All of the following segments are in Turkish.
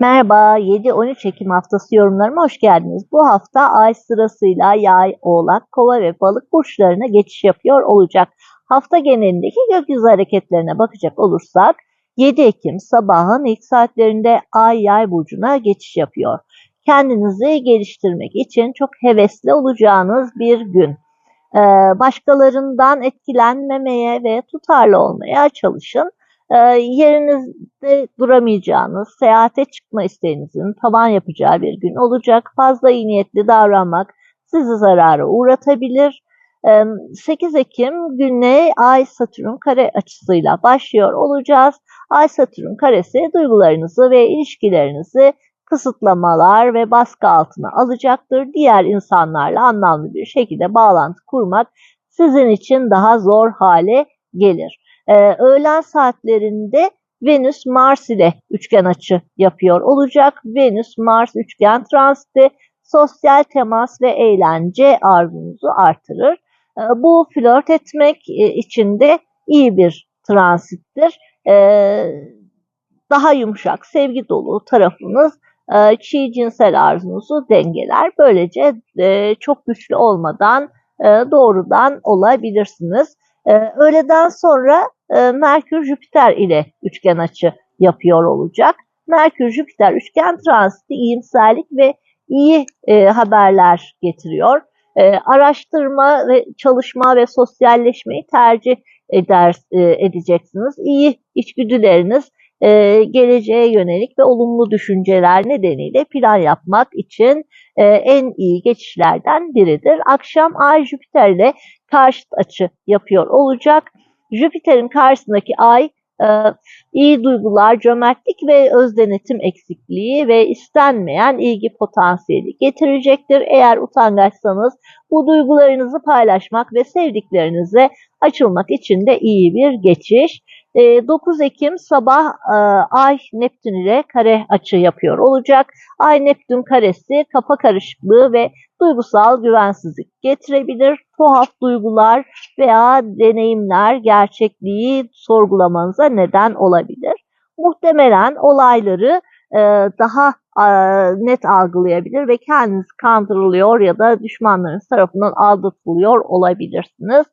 Merhaba, 7-13 Ekim haftası yorumlarıma hoş geldiniz. Bu hafta ay sırasıyla yay, oğlak, kova ve balık burçlarına geçiş yapıyor olacak. Hafta genelindeki gökyüzü hareketlerine bakacak olursak 7 Ekim sabahın ilk saatlerinde ay yay burcuna geçiş yapıyor. Kendinizi geliştirmek için çok hevesli olacağınız bir gün. Ee, başkalarından etkilenmemeye ve tutarlı olmaya çalışın e, yerinizde duramayacağınız, seyahate çıkma isteğinizin tavan yapacağı bir gün olacak. Fazla iyi niyetli davranmak sizi zarara uğratabilir. 8 Ekim güne Ay Satürn kare açısıyla başlıyor olacağız. Ay Satürn karesi duygularınızı ve ilişkilerinizi kısıtlamalar ve baskı altına alacaktır. Diğer insanlarla anlamlı bir şekilde bağlantı kurmak sizin için daha zor hale gelir. Ee, öğlen saatlerinde Venüs Mars ile üçgen açı yapıyor olacak. Venüs Mars üçgen transiti sosyal temas ve eğlence arzunuzu artırır. Ee, bu flört etmek e, için de iyi bir transittir. Ee, daha yumuşak, sevgi dolu tarafınız e, çiğ cinsel arzunuzu dengeler. Böylece e, çok güçlü olmadan doğrudan olabilirsiniz. Öğleden sonra e, Merkür Jüpiter ile üçgen açı yapıyor olacak. Merkür Jüpiter üçgen transiti iyimserlik ve iyi e, haberler getiriyor. E, araştırma ve çalışma ve sosyalleşmeyi tercih eder e, edeceksiniz. İyi içgüdüleriniz e, geleceğe yönelik ve olumlu düşünceler nedeniyle plan yapmak için e, en iyi geçişlerden biridir. Akşam Ay Jüpiter ile karşıt açı yapıyor olacak. Jüpiter'in karşısındaki ay e, iyi duygular, cömertlik ve öz denetim eksikliği ve istenmeyen ilgi potansiyeli getirecektir. Eğer utangaçsanız bu duygularınızı paylaşmak ve sevdiklerinize açılmak için de iyi bir geçiş. 9 ee, Ekim sabah e, Ay Neptün ile kare açı yapıyor olacak. Ay Neptün karesi kafa karışıklığı ve duygusal güvensizlik getirebilir. Tuhaf duygular veya deneyimler gerçekliği sorgulamanıza neden olabilir. Muhtemelen olayları e, daha net algılayabilir ve kendiniz kandırılıyor ya da düşmanlarınız tarafından aldatılıyor olabilirsiniz.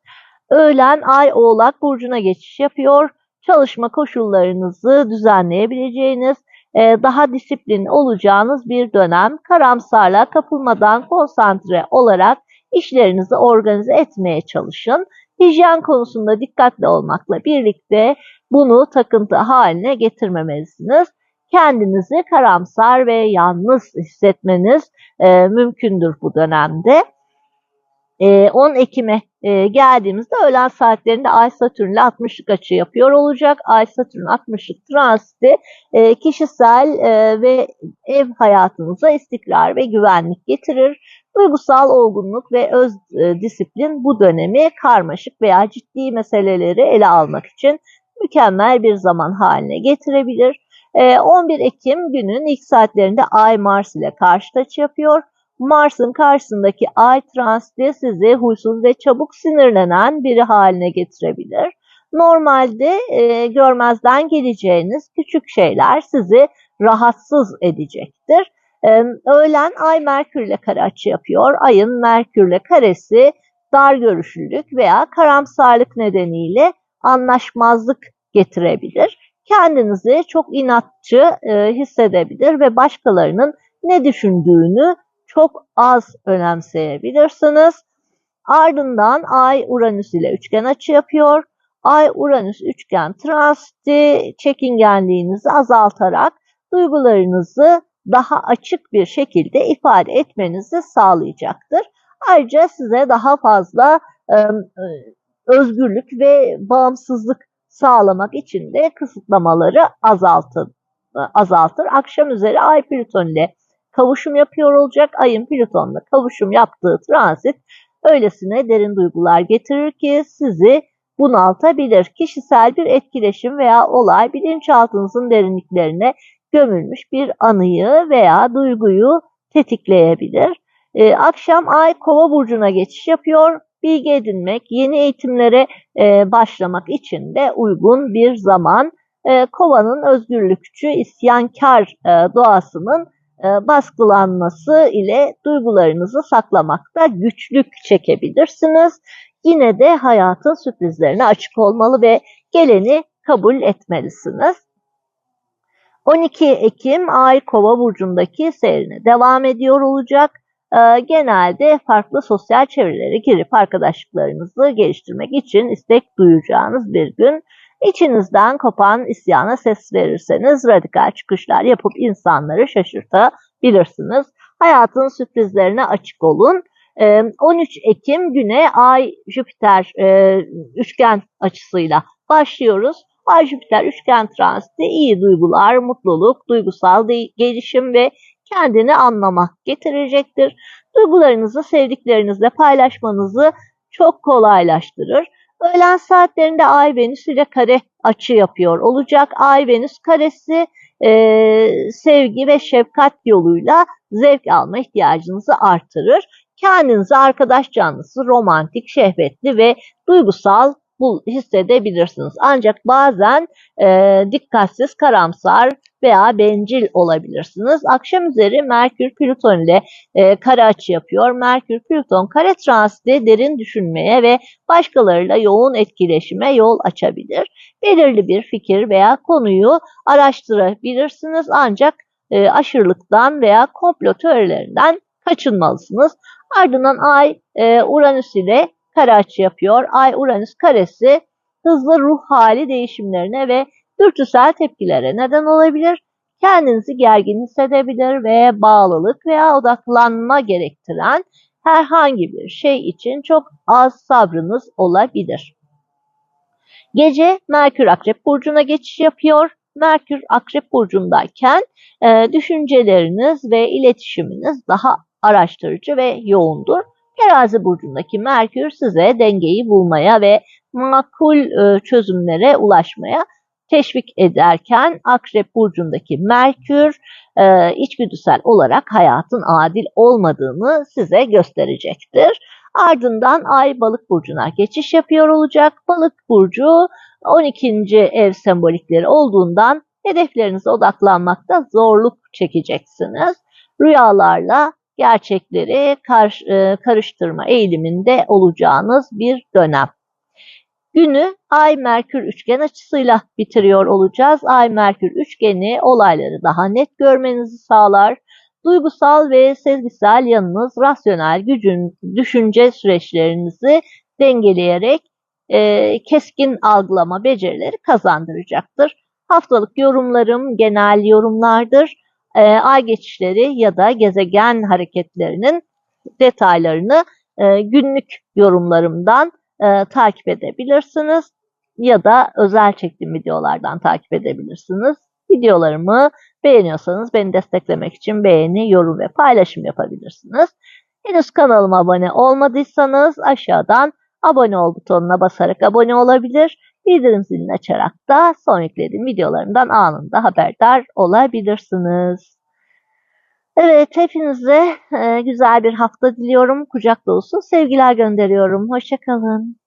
Öğlen Ay Oğlak Burcu'na geçiş yapıyor çalışma koşullarınızı düzenleyebileceğiniz, e, daha disiplin olacağınız bir dönem. Karamsarlığa kapılmadan konsantre olarak işlerinizi organize etmeye çalışın. Hijyen konusunda dikkatli olmakla birlikte bunu takıntı haline getirmemelisiniz. Kendinizi karamsar ve yalnız hissetmeniz e, mümkündür bu dönemde. 10 ee, Ekim'e e, geldiğimizde öğlen saatlerinde Ay Satürn ile 60'lık açı yapıyor olacak. Ay Satürn 60'lık transiti e, kişisel e, ve ev hayatınıza istikrar ve güvenlik getirir. Duygusal olgunluk ve öz disiplin bu dönemi karmaşık veya ciddi meseleleri ele almak için mükemmel bir zaman haline getirebilir. 11 Ekim günün ilk saatlerinde Ay Mars ile karşı açı yapıyor. Mars'ın karşısındaki ay transiti sizi huysuz ve çabuk sinirlenen biri haline getirebilir. Normalde e, görmezden geleceğiniz küçük şeyler sizi rahatsız edecektir. E, öğlen ay Merkür ile kare açı yapıyor. Ayın Merkür ile karesi dar görüşlülük veya karamsarlık nedeniyle anlaşmazlık getirebilir. Kendinizi çok inatçı e, hissedebilir ve başkalarının ne düşündüğünü çok az önemseyebilirsiniz. Ardından Ay Uranüs ile üçgen açı yapıyor. Ay Uranüs üçgen transiti çekingenliğinizi azaltarak duygularınızı daha açık bir şekilde ifade etmenizi sağlayacaktır. Ayrıca size daha fazla e, özgürlük ve bağımsızlık sağlamak için de kısıtlamaları azaltır. azaltır. Akşam üzeri Ay Plüton ile kavuşum yapıyor olacak. Ayın Plüton'la kavuşum yaptığı transit öylesine derin duygular getirir ki sizi bunaltabilir. Kişisel bir etkileşim veya olay bilinçaltınızın derinliklerine gömülmüş bir anıyı veya duyguyu tetikleyebilir. Ee, akşam ay kova burcuna geçiş yapıyor. Bilgi edinmek, yeni eğitimlere e, başlamak için de uygun bir zaman. e, kovanın özgürlükçü, isyankar e, doğasının e, baskılanması ile duygularınızı saklamakta güçlük çekebilirsiniz. Yine de hayatın sürprizlerine açık olmalı ve geleni kabul etmelisiniz. 12 Ekim Ay Kova burcundaki seyrine devam ediyor olacak. Ee, genelde farklı sosyal çevrelere girip arkadaşlıklarınızı geliştirmek için istek duyacağınız bir gün. İçinizden kopan isyana ses verirseniz radikal çıkışlar yapıp insanları şaşırtabilirsiniz. Hayatın sürprizlerine açık olun. 13 ee, Ekim güne Ay Jüpiter e, üçgen açısıyla başlıyoruz. Ay Jüpiter üçgen transiti iyi duygular, mutluluk, duygusal gelişim ve kendini anlamak getirecektir. Duygularınızı sevdiklerinizle paylaşmanızı çok kolaylaştırır. Öğlen saatlerinde Ay Venüs ile kare açı yapıyor olacak. Ay Venüs karesi e, sevgi ve şefkat yoluyla zevk alma ihtiyacınızı artırır. Kendinizi arkadaş canlısı, romantik, şehvetli ve duygusal bu hissedebilirsiniz. Ancak bazen e, dikkatsiz, karamsar veya bencil olabilirsiniz. Akşam üzeri Merkür Plüton ile e, kare açı yapıyor. Merkür Plüton kare transiti derin düşünmeye ve başkalarıyla yoğun etkileşime yol açabilir. Belirli bir fikir veya konuyu araştırabilirsiniz ancak e, aşırılıktan veya komplo teorilerinden kaçınmalısınız. Ardından Ay e, Uranüs ile kare açı yapıyor. Ay Uranüs karesi hızlı ruh hali değişimlerine ve dürtüsel tepkilere neden olabilir. Kendinizi gergin hissedebilir ve bağlılık veya odaklanma gerektiren herhangi bir şey için çok az sabrınız olabilir. Gece Merkür Akrep Burcu'na geçiş yapıyor. Merkür Akrep Burcu'ndayken e, düşünceleriniz ve iletişiminiz daha araştırıcı ve yoğundur. Terazi burcundaki Merkür size dengeyi bulmaya ve makul e, çözümlere ulaşmaya teşvik ederken Akrep burcundaki Merkür e, içgüdüsel olarak hayatın adil olmadığını size gösterecektir. Ardından Ay Balık burcuna geçiş yapıyor olacak. Balık burcu 12. ev sembolikleri olduğundan hedeflerinize odaklanmakta zorluk çekeceksiniz. Rüyalarla gerçekleri e, karıştırma eğiliminde olacağınız bir dönem. Günü Ay Merkür üçgen açısıyla bitiriyor olacağız. Ay Merkür üçgeni olayları daha net görmenizi sağlar. Duygusal ve sezgisel yanınız rasyonel gücün düşünce süreçlerinizi dengeleyerek e, keskin algılama becerileri kazandıracaktır. Haftalık yorumlarım genel yorumlardır e, ay geçişleri ya da gezegen hareketlerinin detaylarını e, günlük yorumlarımdan e, takip edebilirsiniz ya da özel çektiğim videolardan takip edebilirsiniz. Videolarımı beğeniyorsanız beni desteklemek için beğeni, yorum ve paylaşım yapabilirsiniz. Henüz kanalıma abone olmadıysanız aşağıdan abone ol butonuna basarak abone olabilir bildirim zilini açarak da son yüklediğim videolarımdan anında haberdar olabilirsiniz. Evet hepinize e, güzel bir hafta diliyorum. Kucak dolusu sevgiler gönderiyorum. Hoşçakalın.